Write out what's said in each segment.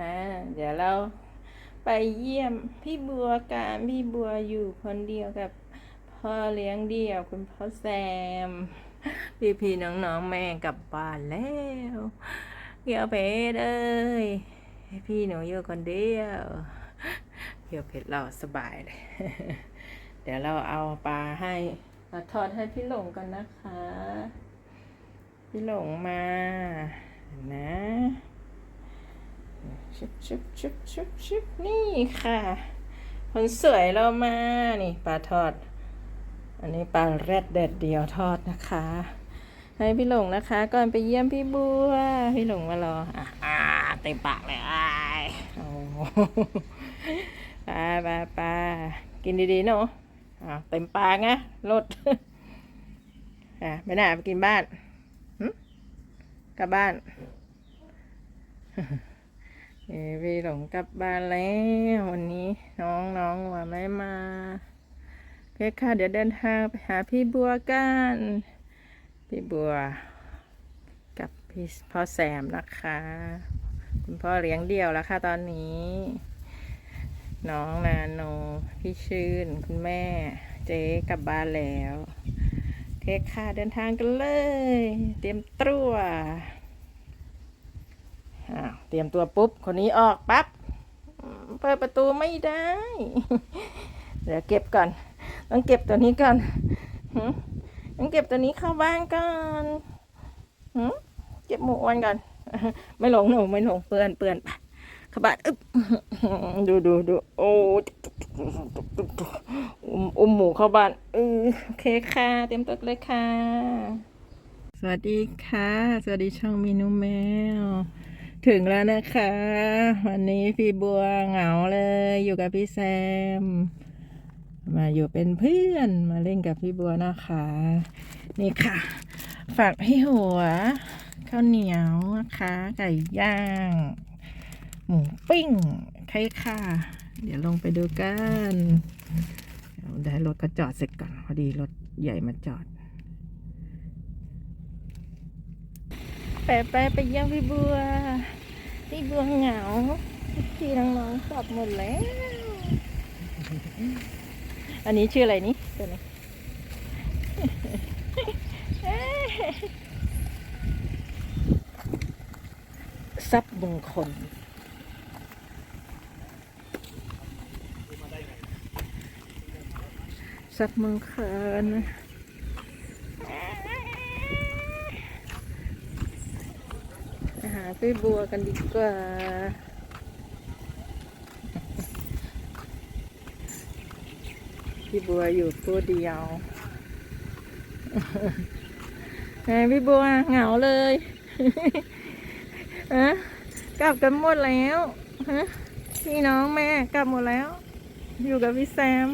อ่าเดี๋ยวเราไปเยี่ยมพี่บัวกันพี่บัวอยู่คนเดียวกับพ่อเลี้ยงเดี่ยวคุณพ่อแซม พี่พี่น้องๆแม่กลับบ้านแล้วเกี่ยวเพชรเอ้ยพี่หนูอยู่คนเดียวเกี่ยวเพชรเราสบายเลย เดี๋ยวเราเอาปลาให้เราทอดให้พี่หลงก่อนนะคะ พี่หลงมานะ ชุบชุบชุบชุบชุบนี่ค่ะ คนสวยเรามานี่ปลาทอด อันนี้ปลาแรดแดดเดียวทอดนะคะ ให้พี่หลงนะคะ ก่อนไปเยี่ยมพี่บัว พี่หลงมารออะอ่าเต็มปากเลยอ้ายโอ้ปลาปลาปลากินดีๆเนาะอ่าเต็มปากไงรถอะไปไหนไปกินบ้านกลับบ้าน เอวีหลงกลับบ้านแล้ววันนี้น้องน้องว่าไม่มาโอเคค่ะเดี๋ยวเดินทางไปหาพี่บัวกันพี่บัว กับพี่พ่อแซมนะคะ คุณพ่อเลี้ยงเดี่ยวแล้วค่ะตอนนี้ น้องนาโนพี่ชื่น คุณแม่ เจ๊กลับบ้านแล้วโอเคค่ะเดินทางกันเลย เตรียมตัว เตรียมตัวปุ๊บ คนนี้ออกปั๊บเปิดประตูไม่ได้ เดี๋ยวเก็บก่อน ต้องเก็บตัวนี้ก่อนต้องเก็บตัวนี้เข้าบ้านก่อนเก็บหมูอ้วนก่อน ไม่หลงหนูไม่หลงเปื่อนเปื่อนไปเข้าบ้านอึ๊บดูดูดูโอ้อุ้มอุ้มหมูเข้าบ้านเออโอเคค่ะ เตรียมตัวเลยค่ะ สวัสดีค่ะ สวัสดีช่องมินูแมว ถึงแล้วนะคะ วันนี้พี่บัวเหงาเลย อยู่กับพี่แซม มาอยู่เป็นเพื่อนมาเล่นกับพี่บัวนะคะ นี่ค่ะ ฝากให้หัวข้าวเหนียวนะคะ ไก่ย่าง หมูปิ้งไข่ค่ะ เดี๋ยวลงไปดูกันเดี๋ยวได้รถก็จอดเสร็จก่อนพอดีรถใหญ่มาจอด ไปไปไปเยี่ยมพี่บัวพี่บัวเหงาพี่น้องๆกลับหมดแล้ว อันนี้ชื่ออะไรนี่ตัวนี้ทรัพย์มงคลทรัพย์มงคล ไปหา พี่บัวกันดีกว่า พี่บัวอยู่ผู้เดียวแหมพี่บัวเหงาเลยฮะกลับกันหมดแล้วฮะพี่น้องแม่กลับหมดแล้ว อยู่กับพี่แซม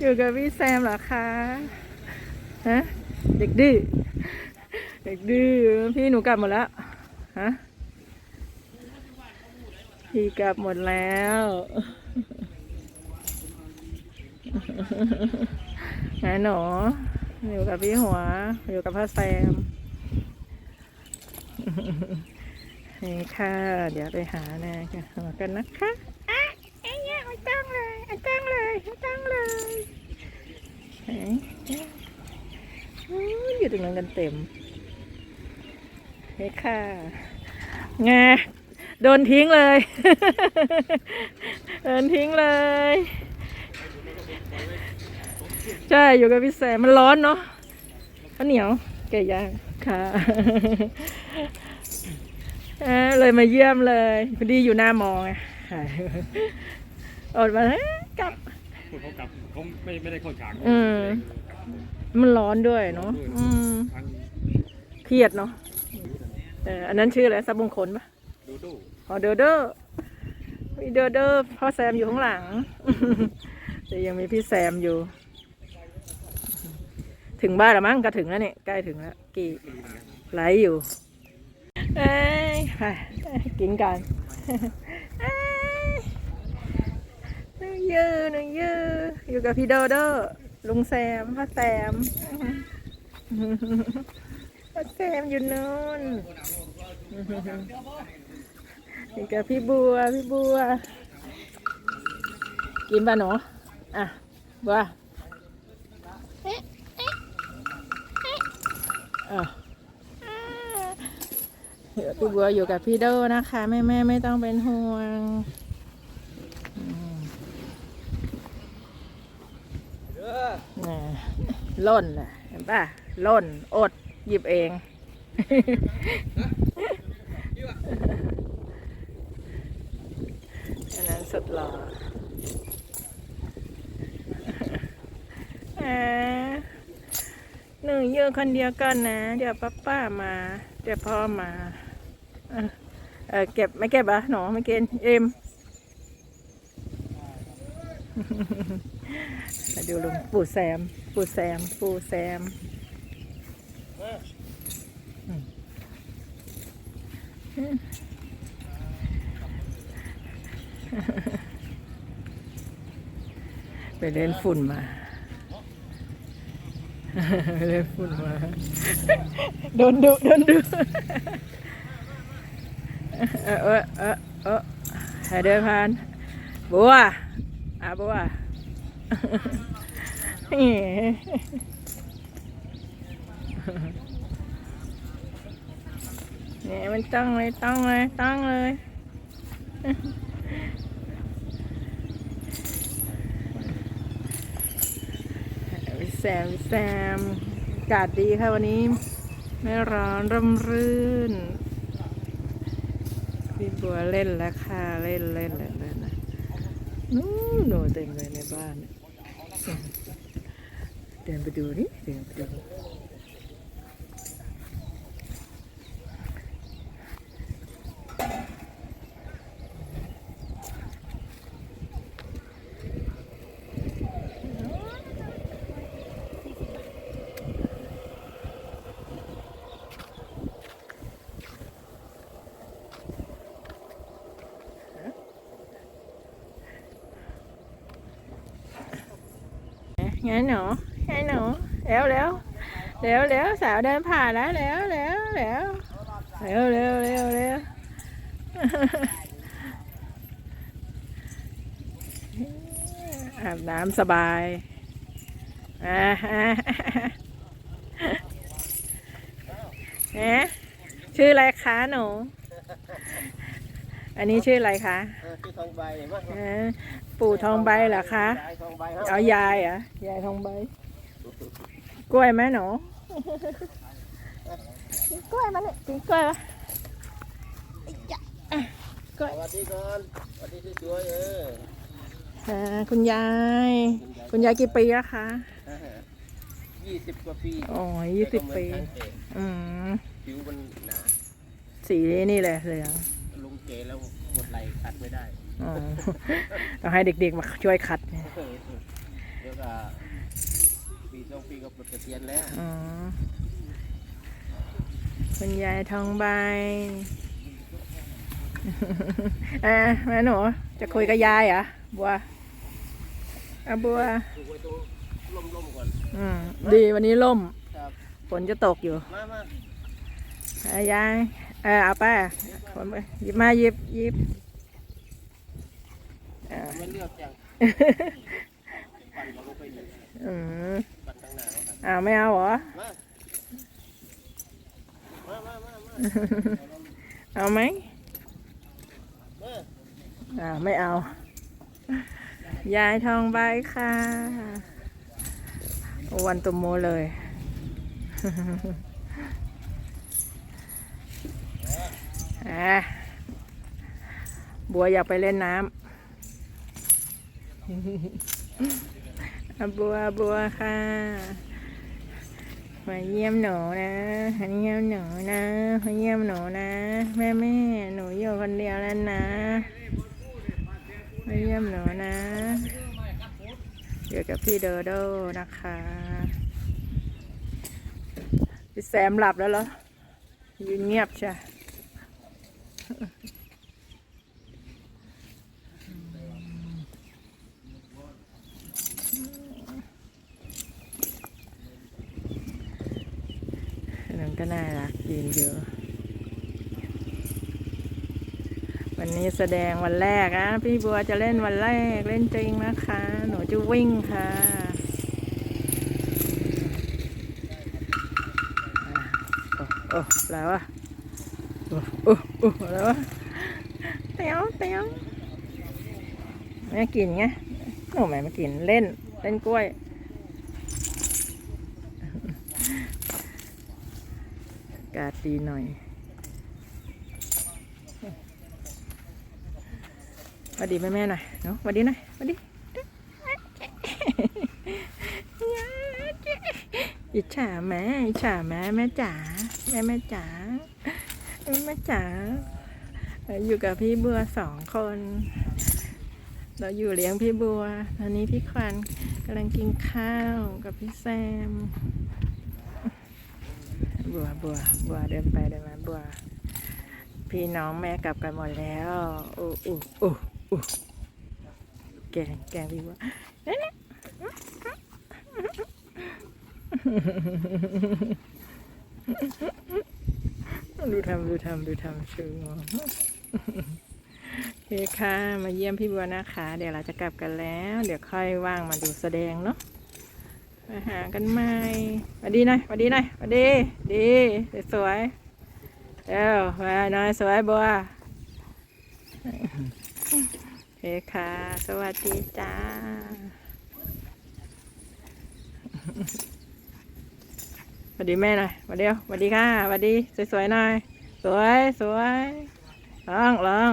อยู่กับพี่แซมเหรอคะฮะเด็กดื้อ เด็กดื้อพี่หนูกลับหมดแล้วฮะพี่กลับหมดแล้วไงหนูอยู่กับพี่หัว อยู่กับพ่อแซมนี่ค่ะ เดี๋ยวไปหาแน่กันหัวกันนะคะอะไอ้เนี่ยไม่ต้องเลยไม่ต้องเลยไม่ต้องเลยไหนอุ๊ยอยู่ตรงนั้นกันเต็ม นี่ค่ะงาโดนทิ้งเลย โดนทิ้งเลย ใช่ อยู่กับพี่แซมมันร้อนเนาะข้าวเหนียวไก่ย่างค่ะเอ้อเลยมาเยี่ยมเลยพอดีอยู่หน้ามองไงค่ะอดมาเฮ้ยกลับเขากลับเขาไม่ไม่ได้เข้าฉากอืมมันร้อนด้วยเนาะอืมทางเครียดเนาะ เอออันนั้นชื่ออะไรซับบงคลปะดูดูอ๋อเดอเดอร์มีเดอเดอร์พ่อแซมอยู่ข้างหลังแต่ยังมีพี่แซมอยู่ ถึงบ้านแล้วมั้งก็ถึงแล้วเนี่ยใกล้ถึงแล้วกี่ไหลอยู่เอ้ยไปกินกันเอ้ยน้องยือน้องยืออยู่กับพี่โดโดลุงแซมพ่อแซมพ่อ แซมอยู่นู้นนี่กับพี่บัว พี่บัว กินป่ะหนูอะ บัวอะเดี๋ยวพี่บัวอยู่กับพี่โดนะคะ แม่แม่ไม่ต้องเป็นห่วงอืมน่ล่นน่ะเห็นป่ะล่น อด หยิบเอง อันนั้นสุดหล่ออ่หนูอยู่คนเดียวก่อนนะ เดี๋ยวป้าป้ามา เดี๋ยวพ่อมาอะเออเก็บไม่เก็บอะหนูไม่กินเอ็มมาดูลุงปู่แซม ปู่แซม ปู่แซม ไปเล่นฝุ่นมา ไปเล่นฝุ่นมา โดนดุโดนดุเออเออเออเออให้เดินผ่านบัวอะบัว เนี่ยมันตั้งเลยตั้งเลยตั้งเลยวิแซมวิแซมอากาศดีค่ะวันนี้ ไม่ร้อนร่มรื่น พี่บัวเล่นแล้วค่ะ เล่นเล่นเล่นเล่นนะนู้นหนูเต็มเลยในบ้าน เดินไปดูนี่เดินไปดู ไงหนูไงหนูเร็วเร็วเร็วเร็วสาวเดินผ่านแล้วเร็วเร็วเร็วเร็วเร็วเร็วเร็วอาบน้ำสบายอ่าฮะเอ๊ะชื่ออะไรคะหนู อันนี้ชื่ออะไรคะเออชื่อทองใบ เห็นไหมเออปู่ทองใบเหรอคะ ยายทองใบครับเอายายเหรอะยายทองใบ กล้วยไหมหนูกินกล้วยมาเนี่ยกินกล้วยปะอะกล้วยสวัสดีก่อนสวัสดีสวยๆเอออ่าคุณยาย คุณยายกี่ปีแล้วคะยี่สิบกว่าปีอ๋อยี่สิบปี แต่ก็เหมือนกันเองอืมผิวมันหนา สีนี่แหละเหลืองลุงเจแล้วหมดไหลขัดไม่ได้อ๋อ ต้องให้เด็กๆมาช่วยขัดเนี่ยเออเดี๋ยวก็ปีสองปีก็ปลดเกษียณแล้วอ๋อคุณยายทองใบอะแม่หนูจะคุยกับยายเหรอบัวอะบัวดูไว้ตรงร่มๆก่อนอืมดีวันนี้ล่มครับฝนจะตกอยู่มามาเอายายเออเอาไปฝนไปหยิบมาหยิบหยิบอ่า ไม่เลือกจังปั่นลงไปหนึ่งอืมปั่นตั้งหนาวครับอ้าวไม่เอาเหรอ มามามามามาเอาไหมอ้าวไม่เอา ยายทองใบค่ะ วันตุมโมเลยอะบัวอยากไปเล่นน้ำ อะบัวบัวค่ะ มาเยี่ยมหนูนะมาเยี่ยมหนูนะมาเยี่ยมหนูนะ แม่แม่หนูอยู่คนเดียวแล้วนะมาเยี่ยมหนูนะ อยู่กับพี่โดอโดนะคะพี่แซมหลับแล้วเหรอยืนเงียบใช่ หนังก็น่ารักยืนอยู่วันนี้แสดงวันแรกนะพี่บัวจะเล่นวันแรกเล่นจริงนะคะ หนูจะวิ่งค่ะอะโอ้แล้วอะโอ้โอ้โอ้แล้วอะเตียวเตียวแม่กินไงหนูแม่มากินเล่นเล่นกล้วยากาศดีหน่อยสวัสดีแม่แม่หน่อยเนาะสวัสดีหน่อยสวัสดีอิจฉาแม่อิจฉาแม่แม่จ๋าแม่แม่จ๋าแม่แม่จ๋าอยู่กับพี่บัวสองคน เราอยู่เลี้ยงพี่บัวตอนนี้พี่ควันกำลังกินข้าวกับพี่แซม บัวบัวบัวเดินไปเดินมาบัวพี่น้องแม่กลับกันหมดแล้วโอ้โอ้โอ้โอ้แกงแกงพี่บัวนั่นน่ะดูทำดูทำดูทำชูโอเคค่ะ มาเยี่ยมพี่บัวนะคะ เดี๋ยวเราจะกลับกันแล้ว เดี๋ยวค่อยว่างมาดูแสดงเนาะ มาหากันใหม่สวัสดีหน่อยสวัสดีหน่อยสวัสดี ดี สวยๆเร็วมาหน่อยสวยบัวโอเคค่ะ สวัสดีจ้าสวัสดีแม่หน่อยสวัสดีสวัสดีค่ะสวัสดี สวยๆหน่อย สวยสวยร้องร้อง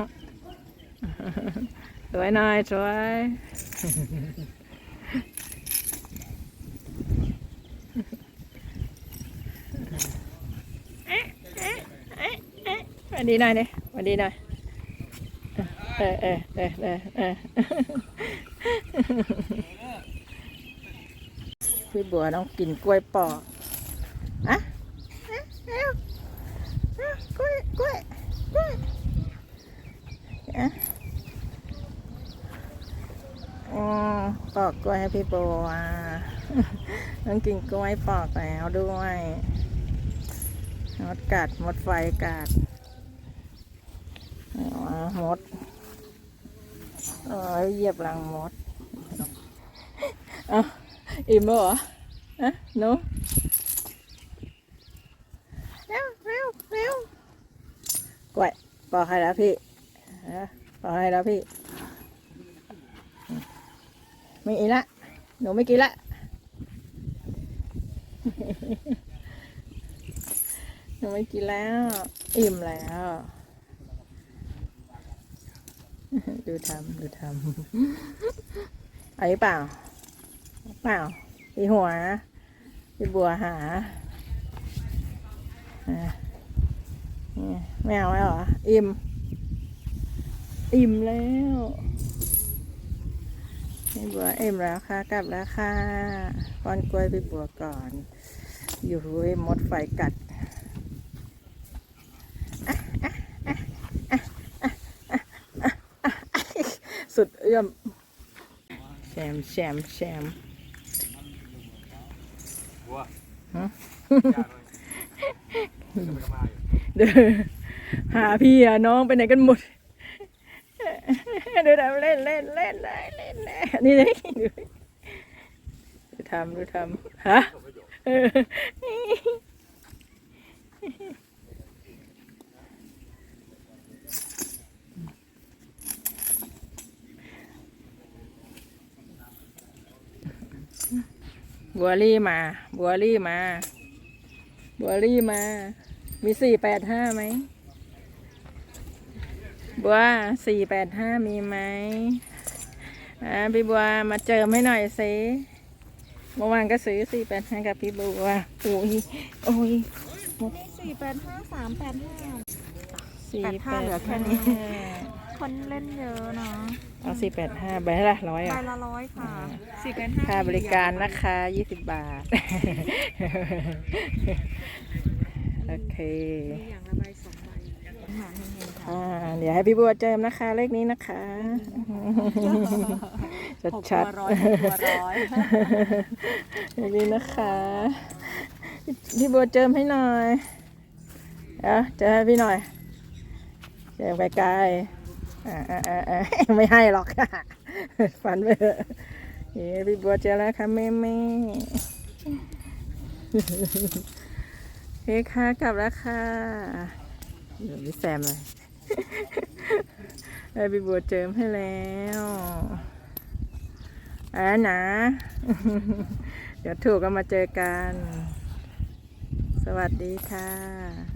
สวยหน่อยสวย ส วัสดีหน่อยดิสวัสดีหน่อยเออเออเออเออเออพี่บัวต้องกินกล้วยปอกอะเร็วกล้วยกล้วยกล้วยอะอ๋อปอกกล้วยให้พี่บัวต้องกินกล้วยปอกแล้วด้วยมดกัดมดไฟกัด มดเออเหยียบหลังมดเอะอิ่มแล้วเหรอฮะหนูเร็วเร็วเร็วกล้วยปอกให้แล้วพี่ฮะปอกให้แล้วพี่ ไม่อีกละหนูไม่กินละหนูไม่กินแล้ว อิ่มแล้ว ดูทำดูทำเอาเปล่า เปล่าพี่หัวนะพี่บัวหาอะนี่ไม่เอาแล้วเหรอ อิ่ม อิ่มแล้วพี่บัวอิ่มแล้วค่ะ กลับแล้วค่ะป้อนกล้วยพี่บัวก่อน อยู่ไอ้มดไฟกัด สุดเอื้อมแชมแชมแชมบัวฮะยากเดินหาพี่อะน้องไปไหนกันหมดดูทำเล่นเล่นเล่นเล่นเล่นเล่นนี่เลยดูทำดูทำฮะเออ บัวลี่มา บัวลี่มา บัวลี่มา มีสี่แปดห้าไหม บัวสี่แปดห้ามีไหมอ่าพี่บัวมาเจิมให้หน่อยสิเมื่อวานก็ซื้อสี่แปดห้ากับพี่บัวโอ้ยโอ้ยสี่แปดห้าสามแปดห้าสี่แปแปดดห้าเหลือแค่นี้ คนเล่นเยอะเนาะเอาสี่แปดห้าใบละร้อยใบอะ ละร้อยค่ะสี่แปดห้าค่าบริการนะคะยี่สิบบาท โอเค อย่างละใบสองใบหาเงินค่ะอ่า เดี๋ยวให้พี่บัวเจิมนะคะ เลขนี้นะคะ ชัดหกชัตัดวร้อยหกตัวร้อยเลขนี้นะคะ พี่บัวเจิมให้หน่อย เดี๋ยวเจอให้พี่หน่อย เจิมไกลอ่าอ่าอ่าอ่า ไม่ให้หรอกค่ะฝันไปเถอะเฮ้พี่บัวเจอแล้วค่ะแม่แม่เฮ้ค่ะกลับแล้วค่ะเดี๋ยวพี่แซมเลยไอ้พี่บัวเจิมให้แล้วอ่านะ เดี๋ยวถูกก็มาเจอกัน สวัสดีค่ะ